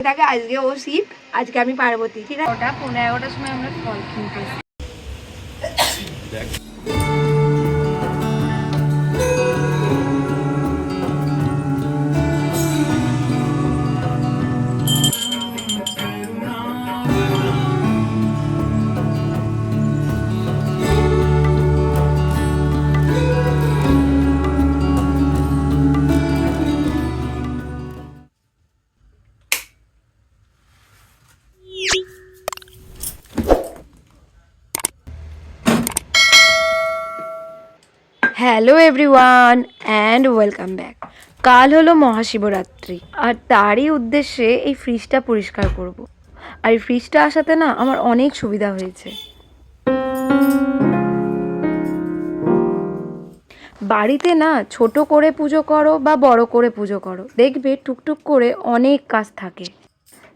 থাকে আজকে ও শিব আজকে আমি পার্বতী ঠিক আছে? ওটা পনেরো এগারোটার সময় আমরা ফল কিনতে hello everyone and welcome back কাল হলো মহাশিবরাত্রি, আর তারই উদ্দেশ্যে এই ফ্রিজটা পরিষ্কার করব। আর এই ফ্রিজটা আসাতে না আমার অনেক সুবিধা হয়েছে। বাড়িতে না ছোট করে পুজো করো বা বড় করে পুজো করো, দেখবে টুকটুক করে অনেক কাজ থাকে।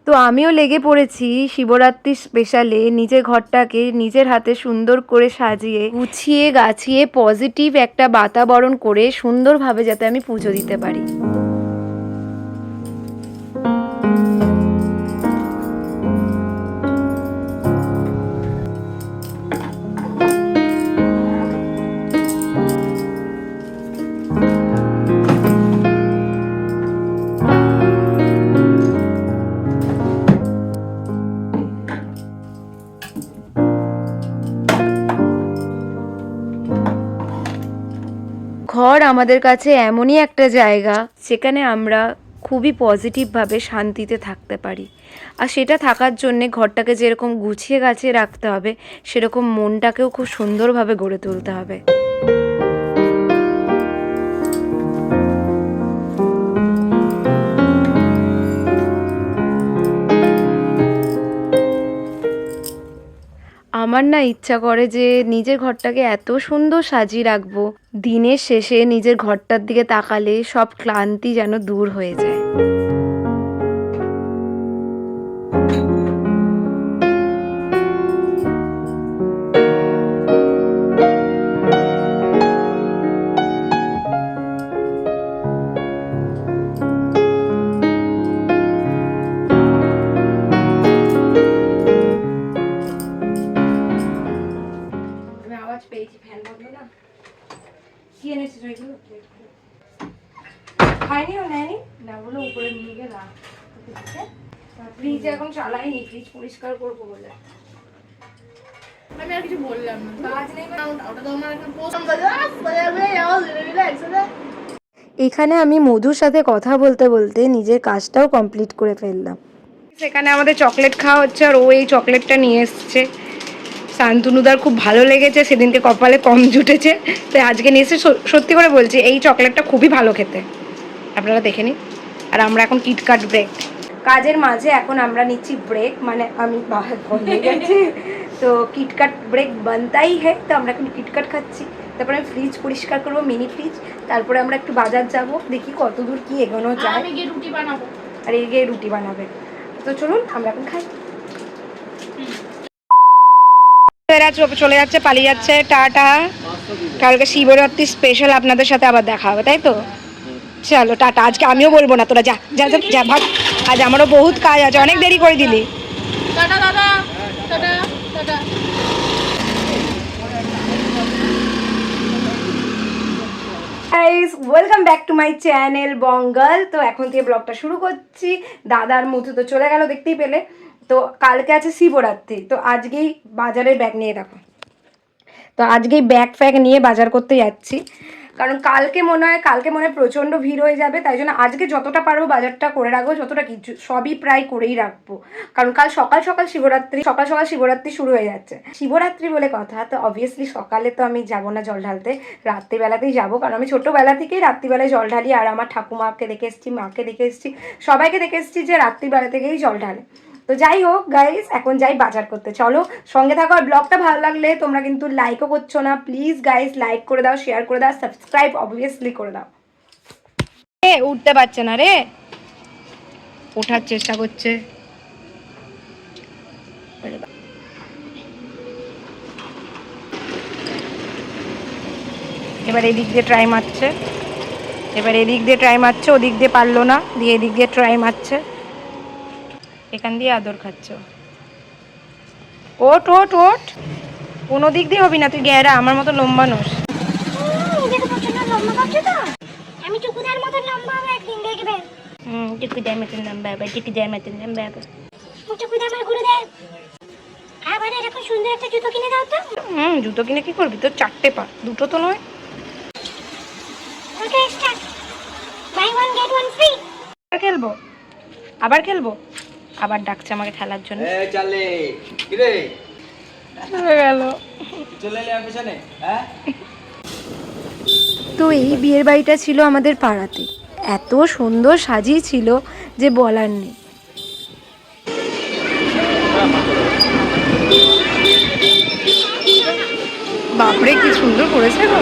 তো আমিও লেগে পড়েছি শিবরাত্রি স্পেশালে নিজের ঘরটাকে নিজের হাতে সুন্দর করে সাজিয়ে, গুছিয়ে, গাছিয়ে পজিটিভ একটা বাতাবরণ করে সুন্দরভাবে যাতে আমি পুজো দিতে পারি। আমাদের কাছে এমনই একটা জায়গা যেখানে আমরা খুবই পজিটিভভাবে শান্তিতে থাকতে পারি। আর সেটা থাকার জন্যে ঘরটাকে যেরকম গুছিয়ে গাছিয়ে রাখতে হবে, সেরকম মনটাকেও খুব সুন্দরভাবে গড়ে তুলতে হবে। আমার না ইচ্ছা করে যে নিজের ঘরটাকে এত সুন্দর সাজিয়ে রাখব। দিনের শেষে নিজের ঘরটার দিকে তাকালে সব ক্লান্তি যেন দূর হয়ে যায়। আমি আর কিছু বললাম না। কাজ নেই ওটা তো আমার এখন আমি মধুর সাথে কথা বলতে বলতে নিজের কাজটাও কমপ্লিট করে ফেললাম। সেখানে আমাদের চকলেট খাওয়া হচ্ছে আর ও এই চকলেটটা নিয়ে এসছে। শান্তনুদার খুব ভালো লেগেছে সেদিনকে কপালে কম জুটেছে। তো আজকে নিয়ে এসে সত্যি- সত্যি করে বলছি এই চকলেটটা খুবই ভালো খেতে। আপনারা দেখে নিন। আর আমরা এখন কিটকাট ব্রেক কাজের মাঝে এখন আমরা নিচ্ছি ব্রেক মানে আমি বাহার গেছি। তো কিটকাট ব্রেক বানতাই হ্যাঁ তো আমরা এখন কিটকাট খাচ্ছি। তারপরে আমি ফ্রিজ পরিষ্কার করব মিনি ফ্রিজ তারপরে আমরা একটু বাজার যাব দেখি কত দূর কী এগোনো যায়। রুটি বানাবো। আর এই গিয়ে রুটি বানাবে। তো চলুন আমরা এখন খাই। এরা চলে যাচ্ছে পালিয়ে যাচ্ছে। টাটা। কালকে শিবরাত্রি স্পেশাল আপনাদের সাথে আবার দেখা হবে তাই তো? চলো টাটা। আজকে আমিও বলব না তোরা যা যা যা, যা ভাগ। আজ আমারও বহুত কাজ আছে অনেক দেরি করে দিলি। টাটা দাদা টাটা tata guys welcome back to my channel Bangal তো এখন থেকে ব্লগটা শুরু করছি। দাদার মধু তো চলে গেল, দেখতেই পেলে। তো কালকে আছে শিবরাত্রি। তো আজকেই বাজারের ব্যাগ নিয়ে দেখো। তো আজকেই ব্যাগ ফ্যাগ নিয়ে বাজার করতে যাচ্ছি। কারণ কালকে মনে হয়, কালকে মনে হয় প্রচণ্ড ভিড় হয়ে যাবে, তাই জন্য আজকে যতটা পারব বাজারটা করে রাখব, যতটা কিছু, সবই প্রায় করেই রাখব। কারণ কাল সকাল সকাল শিবরাত্রি, সকাল সকাল শিবরাত্রি শুরু হয়ে যাচ্ছে। শিবরাত্রি বলে কথা, তো অবভিয়াসলি সকালে তো আমি যাব না জল ঢালতে, রাত্রিবেলাতেই যাব, কারণ আমি ছোটোবেলা থেকেই রাত্রিবেলায় জল ঢালি, আর আমার ঠাকুমাকে দেখে এসেছি, মাকে দেখে এসেছি, সবাইকে দেখে এসেছি যে রাত্রিবেলা থেকেই জল ঢালে। তো যাই হোক গাইস এখন যাই বাজার করতে। চলো, সঙ্গে থাকো, আর ব্লগটা ভালো লাগলে তোমরা কিন্তু লাইকও করছ না। প্লিজ গাইস লাইক করে দাও শেয়ার করে দাও সাবস্ক্রাইব অবভিয়াসলি করে দাও। উঠতে পারছে না রে। ওঠার চেষ্টা করছে। এবার এদিক দিয়ে ট্রাই মারছে। এবার এদিক দিয়ে ট্রাই মারছে, ওদিক দিয়ে পারল না, দিয়ে এদিক দিয়ে ট্রাই মারছে। এখান দিয়ে আদর খাচ্ছ। ওট ওট ওট কোনো দিক দিয়ে হবি না তুই গ্যারা আমার মতো লম্বা নোস। নিজেকে প্রচণ্ড লম্বা ভাবছ তো। আমি টুকুদার মতো লম্বা হবে একদিন দেখবে? হুম টিকু যায় লম্বা আবার টিকু যায় লম্বা আবার টুকুদা আমার গুরুদেব। আবার এরকম সুন্দর একটা জুতো কিনে দাও তো। হুম জুতো কিনে কি করবি? তোর চারটে পা দুটো তো নয়। খেলব? আবার খেলব? আবার ডাকছে আমাকে খেলার জন্য। এ চালে কিরে? হয়ে গেল। হ্যাঁ? তো এই বিয়ের বাড়িটা ছিল আমাদের পাড়াতে। এত সুন্দর সাজিয়েছিল যে বলার নেই। বাপরে কি সুন্দর করেছে গো।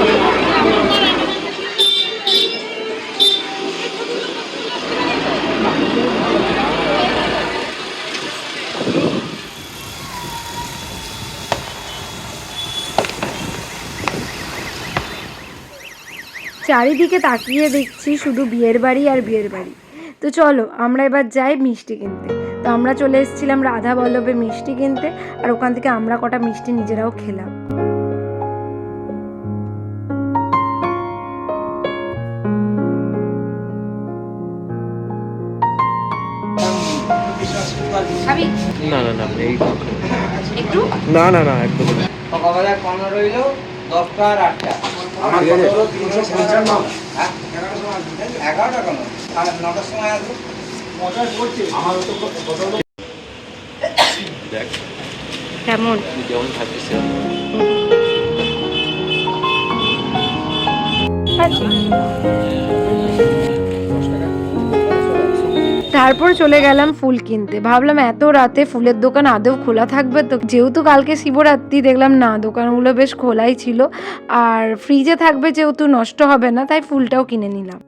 চারিদিকে তাকিয়ে দেখছি শুধু বিয়ের বাড়ি আর বিয়ের বাড়ি। তো চলো আমরা এবার যাই মিষ্টি কিনতে। তো আমরা চলে এসেছিলাম রাধা বল্লভে মিষ্টি কিনতে আর ওখান থেকে আমরা কটা মিষ্টি নিজেরাও খেলাম। না না না এই একটু? না না না একদম। না। সকালবেলা কম রইল দশটা আর আটটা। আমার। কত হলো? তিনশো পঞ্চান্ন। এগারোটা কেন আর নটার সময় আসব আমার তো কত হলো দেখ কেমন? তুই যেমন ভাবছিস তারপর চলে গেলাম ফুল কিনতে। ভাবলাম এত রাতে ফুলের দোকান আদৌ খোলা থাকবে তো। যেহেতু কালকে শিবরাত্রি, দেখলাম না, দোকানগুলো বেশ খোলাই ছিল। আর ফ্রিজে থাকবে যেহেতু নষ্ট হবে না, তাই ফুলটাও কিনে নিলাম।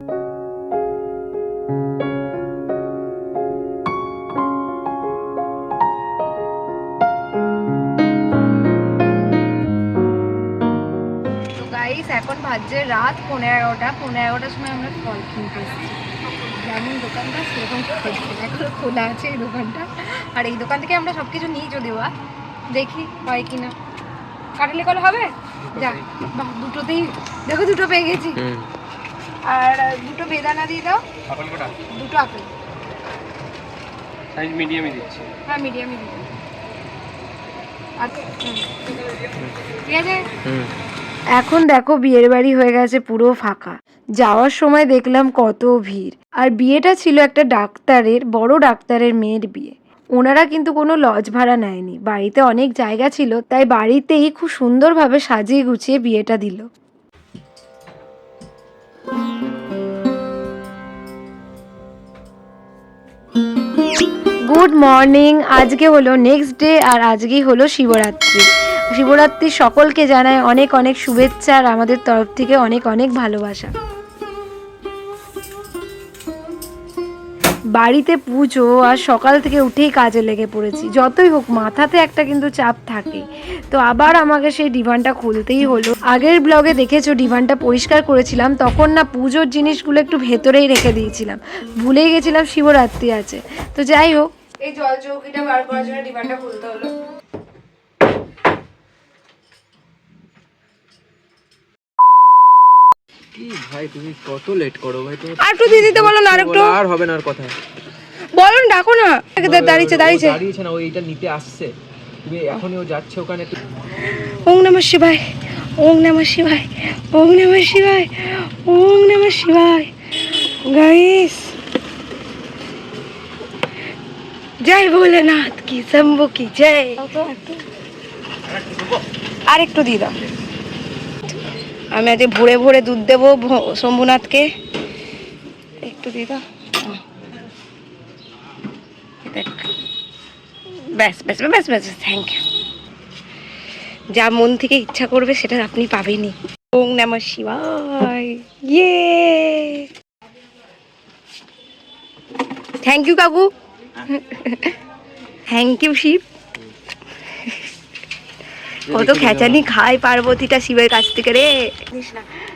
এখন বাজছে রাত পনেরো এগারোটা পনেরো এগারোটার সময় আমরা ফল কিনতে এসেছি। যেমন দোকানটা সেরকম এখনও খোলা আছে এই দোকানটা। আর এই দোকান থেকে আমরা সব কিছু নিই যদিও বা দেখি হয় কি না কাটালে কল হবে? যা। বাহ দুটোতেই দেখো দুটো পেয়ে গেছি। আর দুটো বেদানা দিয়ে দাও। আপেল কটা? দুটো আপেল। সাইজ মিডিয়ামই দিচ্ছি। হ্যাঁ মিডিয়ামই দিয়ে দাও আচ্ছা হুম। ঠিক আছে? হুম। এখন দেখো বিয়ের বাড়ি হয়ে গেছে পুরো ফাঁকা। যাওয়ার সময় দেখলাম কত ভিড়। আর বিয়েটা ছিল একটা ডাক্তারের, বড় ডাক্তারের মেয়ের বিয়ে। ওনারা কিন্তু কোনো লজ ভাড়া নেয়নি। বাড়িতে অনেক জায়গা ছিল, তাই বাড়িতেই খুব সুন্দরভাবে সাজিয়ে গুছিয়ে বিয়েটা দিল। Good morning. আজকে হলো নেক্সট ডে আর আজকেই হলো শিবরাত্রি। শিবরাত্রি সকলকে জানায় অনেক অনেক শুভেচ্ছা আর আমাদের তরফ থেকে অনেক অনেক ভালোবাসা। বাড়িতে পুজো আর সকাল থেকে উঠেই কাজে লেগে পড়েছি। যতই হোক, মাথাতে একটা কিন্তু চাপ থাকে। তো আবার আমাকে সেই ডিভানটা খুলতেই হলো। আগের ব্লগে দেখেছ, ডিভানটা পরিষ্কার করেছিলাম। তখন না পুজোর জিনিসগুলো একটু ভেতরেই রেখে দিয়েছিলাম। ভুলেই গেছিলাম শিবরাত্রি আছে। তো যাই হোক এই জল চৌকিটা বার করার জন্য ডিভানটা খুলতে হলো। কি ভাই তুমি কত লেট করো ভাই? তুমি আর একটু দিয়ে বলো না আর আর হবে না আর কথা। বলো না। ডাকো না দাঁড়িয়েছে দাঁড়িয়েছে ও দাঁড়িয়েছে। না ও এইটা নিতে আসছে। তুমি এখনই ও যাচ্ছে ওখানে। ওং নমঃ শিবায় ওং নমঃ শিবায় ওং নমঃ শিবায় ওং নমঃ শিবায়। গাইস জয় ভোলেনাথ কি শম্ভু কি জয়। আর একটু দিয়ে দাও। আমি আজকে ভোরে ভোরে দুধ দেবো শম্ভুনাথকে। একটু দিয়ে দাও। ব্যাস ব্যাস ব্যাস ব্যাস থ্যাংক ইউ যা মন থেকে ইচ্ছা করবে সেটা আপনি পাবেনই। ওং নমঃ শিবায়। ইয়ে। থ্যাংক ইউ কাকু। Thank you Shiv. কত খেচানি খায় পার্বতীটা শিবের কাছ থেকে রে।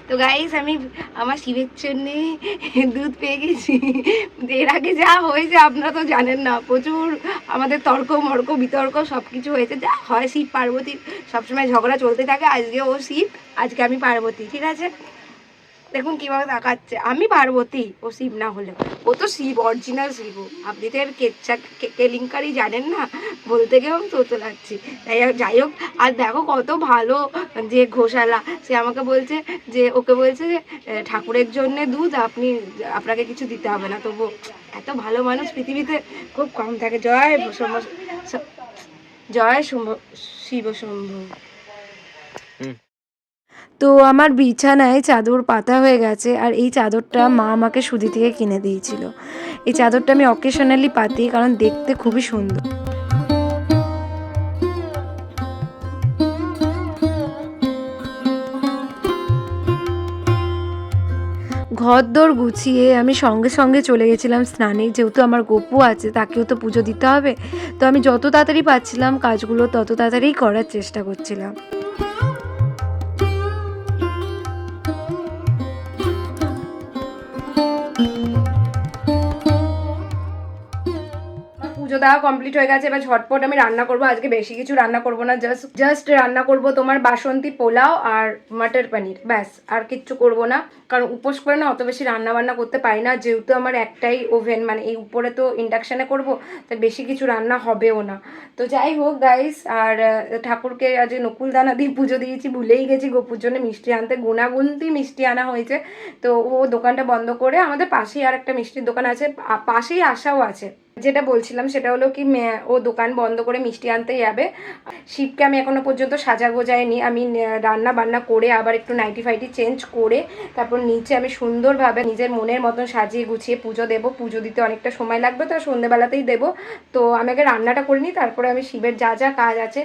তো গাইস আমি আমার শিবের জন্যে দুধ পেয়ে গেছি। এর আগে যা হয়েছে আপনারা তো জানেন না প্রচুর আমাদের তর্ক মর্ক বিতর্ক সব কিছু হয়েছে। যা হয় শিব পার্বতী সবসময় ঝগড়া চলতে থাকে। আজকে ও শিব আজকে আমি পার্বতী ঠিক আছে? দেখুন কীভাবে তাকাচ্ছে। আমি পার্বতী, ও শিব না হলেও। ও তো শিব অরিজিনাল শিব। আপনি তো এর কেচ্ছা, কে- কেলেঙ্কারি জানেন না? বলতে গেলেও তো লাগছি। তাই যাই হোক, আর দেখো কত ভালো যে ঘোষালা। সে আমাকে বলছে যে, ওকে বলছে যে ঠাকুরের জন্যে দুধ আপনি, আপনাকে কিছু দিতে হবে না। তবু এত ভালো মানুষ পৃথিবীতে খুব কম থাকে। জয় জয় শিব শম্ভু তো আমার বিছানায় চাদর পাতা হয়ে গেছে আর এই চাদরটা মা আমাকে সুদি থেকে কিনে দিয়েছিল। এই চাদরটা আমি অকেশনালি পাতি কারণ দেখতে খুবই সুন্দর। ঘর দোর গুছিয়ে আমি সঙ্গে সঙ্গে চলে গেছিলাম স্নানে, যেহেতু আমার গপু আছে, তাকেও তো পুজো দিতে হবে। তো আমি যত তাড়াতাড়ি পাচ্ছিলাম কাজগুলো তত তাড়াতাড়ি করার চেষ্টা করছিলাম। পুজো দেওয়া কমপ্লিট হয়ে গেছে, এবার ঝটপট আমি রান্না করব। আজকে বেশি কিছু রান্না করব না জাস্ট জাস্ট রান্না করব তোমার বাসন্তী পোলাও আর মাটার পনির, ব্যাস, আর কিচ্ছু করব না। কারণ উপোস করে না অত বেশি রান্না বান্না করতে পারি না, যেহেতু আমার একটাই ওভেন মানে এই উপরে তো ইন্ডাকশানে করব তাই বেশি কিছু রান্না হবেও না। তো যাই হোক গাইস আর ঠাকুরকে আজ নকুল দানা দিয়ে পুজো দিয়েছি, ভুলেই গেছি গোপুর জন্য মিষ্টি আনতে গুনাগুনতি মিষ্টি আনা হয়েছে। তো ও দোকানটা বন্ধ করে আমাদের পাশেই আর একটা মিষ্টির দোকান আছে পাশেই আশাও আছে। যেটা বলছিলাম সেটা হলো কি ও দোকান বন্ধ করে মিষ্টি আনতে যাবে। শিবকে আমি এখনও পর্যন্ত সাজা গোজাইনি আমি রান্না বান্না করে আবার একটু নাইটি ফাইটি চেঞ্জ করে তারপর নিচে আমি সুন্দরভাবে নিজের মনের মতন সাজিয়ে গুছিয়ে পুজো দেবো। পুজো দিতে অনেকটা সময় লাগবে, তো সন্ধ্যেবেলাতেই দেবো। তো আমি আগে রান্নাটা করে নিই, তারপরে আমি শিবের যা যা কাজ আছে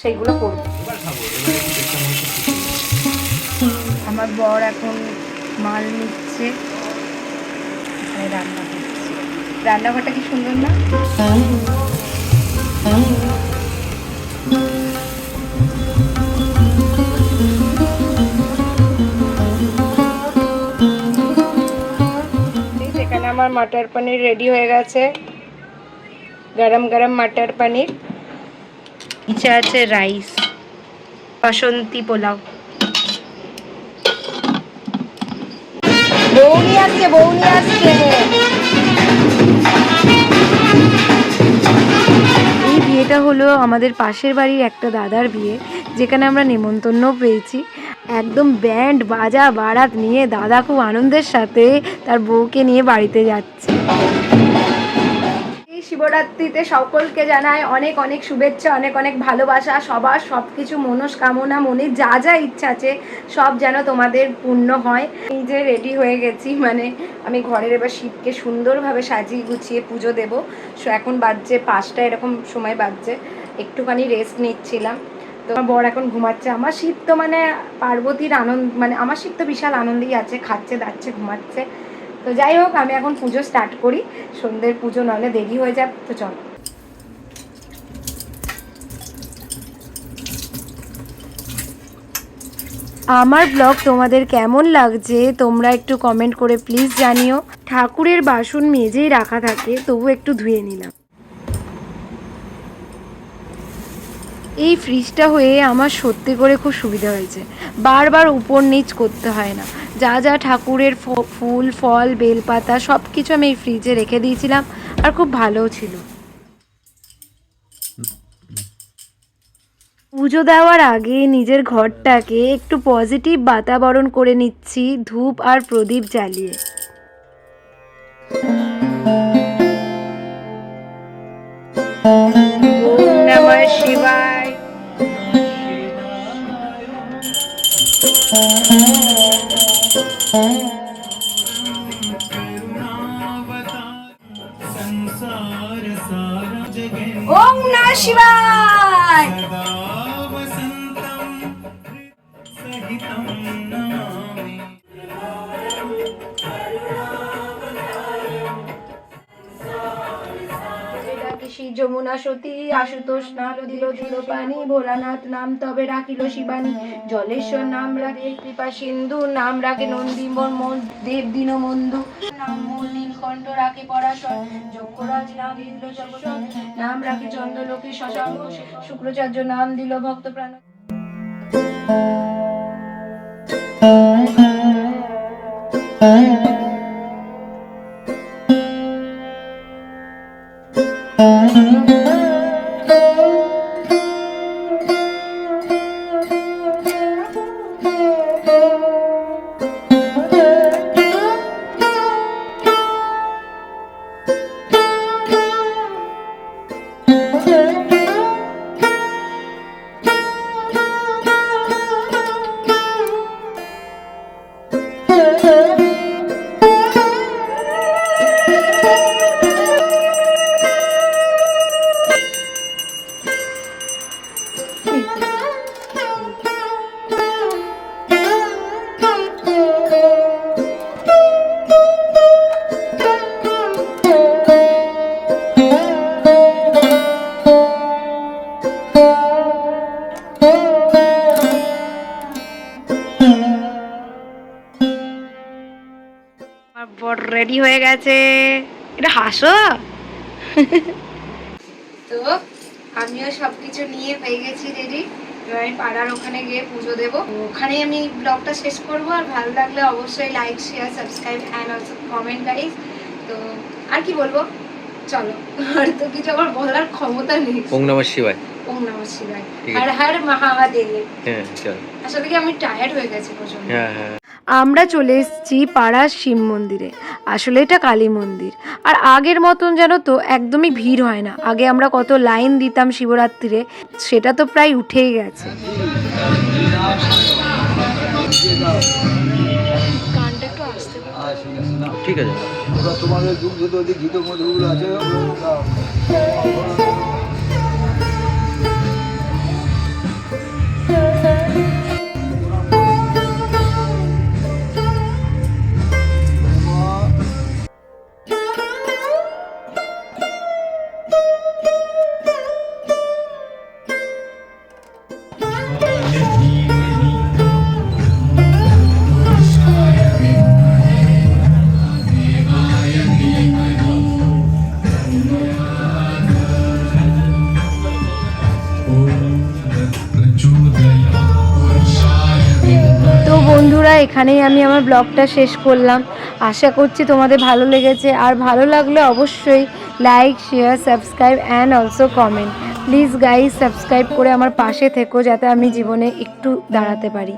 সেগুলো করব। আমার বর এখন মাল নিচ্ছে। রান্না রান্নাঘরটা কি সুন্দর না? আমার মটর পনির রেডি হয়ে গেছে। গরম গরম মটর পনির। নিচে আছে রাইস বাসন্তী পোলাও। বৌনি আসছে বৌনি আসছে। বিয়েটা হলো আমাদের পাশের বাড়ির একটা দাদার বিয়ে, যেখানে আমরা নেমন্তন্ন পেয়েছি। একদম ব্যান্ড বাজা বারাত নিয়ে দাদা খুব আনন্দের সাথে তার বউকে নিয়ে বাড়িতে যাচ্ছে। শিবরাত্রিতে সকলকে জানায় অনেক অনেক শুভেচ্ছা, অনেক অনেক ভালোবাসা। সবার সব কিছু মনস্কামনা, মনে যা যা ইচ্ছা আছে সব যেন তোমাদের পূর্ণ হয়। এই যে রেডি হয়ে গেছি মানে আমি ঘরের এবার শিবকে সুন্দরভাবে সাজিয়ে গুছিয়ে পুজো দেবো। সো এখন বাজছে পাঁচটা, এরকম সময় বাজছে। একটুখানি রেস্ট নিচ্ছিলাম। তো আমার বর এখন ঘুমাচ্ছে। আমার শিব তো মানে পার্বতীর আনন্দ মানে আমার শিব তো বিশাল আনন্দেই আছে, খাচ্ছে, দাচ্ছে, ঘুমাচ্ছে। তো যাই হোক, আমি এখন পুজো স্টার্ট করি। সন্ধ্যের পুজো নাহলে দেরি হয়ে যাবে, তো চল। আমার ব্লগ তোমাদের কেমন লাগছে, তোমরা একটু কমেন্ট করে প্লিজ জানিও। ঠাকুরের বাসন মেজেই রাখা থাকে, তবু একটু ধুয়ে নিলাম। এই ফ্রিজটা হয়ে আমার সত্যি করে খুব সুবিধা হয়েছে। বারবার উপর নিচ করতে হয় না। যা যা ঠাকুরের ফুল, ফল, বেলপাতা সব কিছু আমি এই ফ্রিজে রেখে দিয়েছিলাম আর খুব ভালোও ছিল। পুজো দেওয়ার আগে নিজের ঘরটাকে একটু পজিটিভ বাতাবরণ করে নিচ্ছি ধূপ আর প্রদীপ জ্বালিয়ে। শিবায়। শ্রী যমুনা সতী, আশুতোষ নাল দিল দিল পানি, ভোলানাথ নাম তবে রাখিল শিবানী। জলেশ্বর নাম রাখে কৃপা সিন্ধু, নাম রাখে নন্দী মন দেব দিন বন্ধু নাম নীলকণ্ঠ রাখে পরাশর যজ্ঞরাজ নাম দিল জগৎ নাম রাখে চন্দ্রলোকে শশাঙ্ক। শুক্রাচার্য নাম দিল ভক্ত প্রাণ আমার গেছে। এটা হাসো। তো আমিও সবকিছু নিয়ে হয়ে গেছি রেডি এবার আমি পাড়ার ওখানে গিয়ে পুজো দেবো। ওখানে আমি ব্লগটা শেষ করব। আর ভালো লাগলে অবশ্যই like share subscribe and also comment guys তো আর কি বলব? চলো আর তো কিছু আমার বলার ক্ষমতা নেই। ওং নমঃ শিবায়। ওম নমঃ শিবায়। হর হর মহাদেব। হ্যাঁ চল। আসলে কি আমি টায়ার্ড হয়ে গেছি প্রচণ্ড হ্যাঁ হ্যাঁ। আমরা চলে এসেছি পাড়ার শিব মন্দিরে। আসলে এটা কালী মন্দির। আর আগের মতন যেন তো একদমই ভিড় হয় না। আগে আমরা কত লাইন দিতাম শিবরাত্রিরে সেটা তো প্রায় উঠেই গেছে। ঠিক আছে। তোমাদের গীত মধুগুলো আছে। গাও। এখানেই আমি আমার ব্লগটা শেষ করলাম। আশা করছি তোমাদের ভালো লেগেছে। আর ভালো লাগলে অবশ্যই like share subscribe and also comment please guys subscribe করে আমার পাশে থেকো যাতে আমি জীবনে একটু দাঁড়াতে পারি।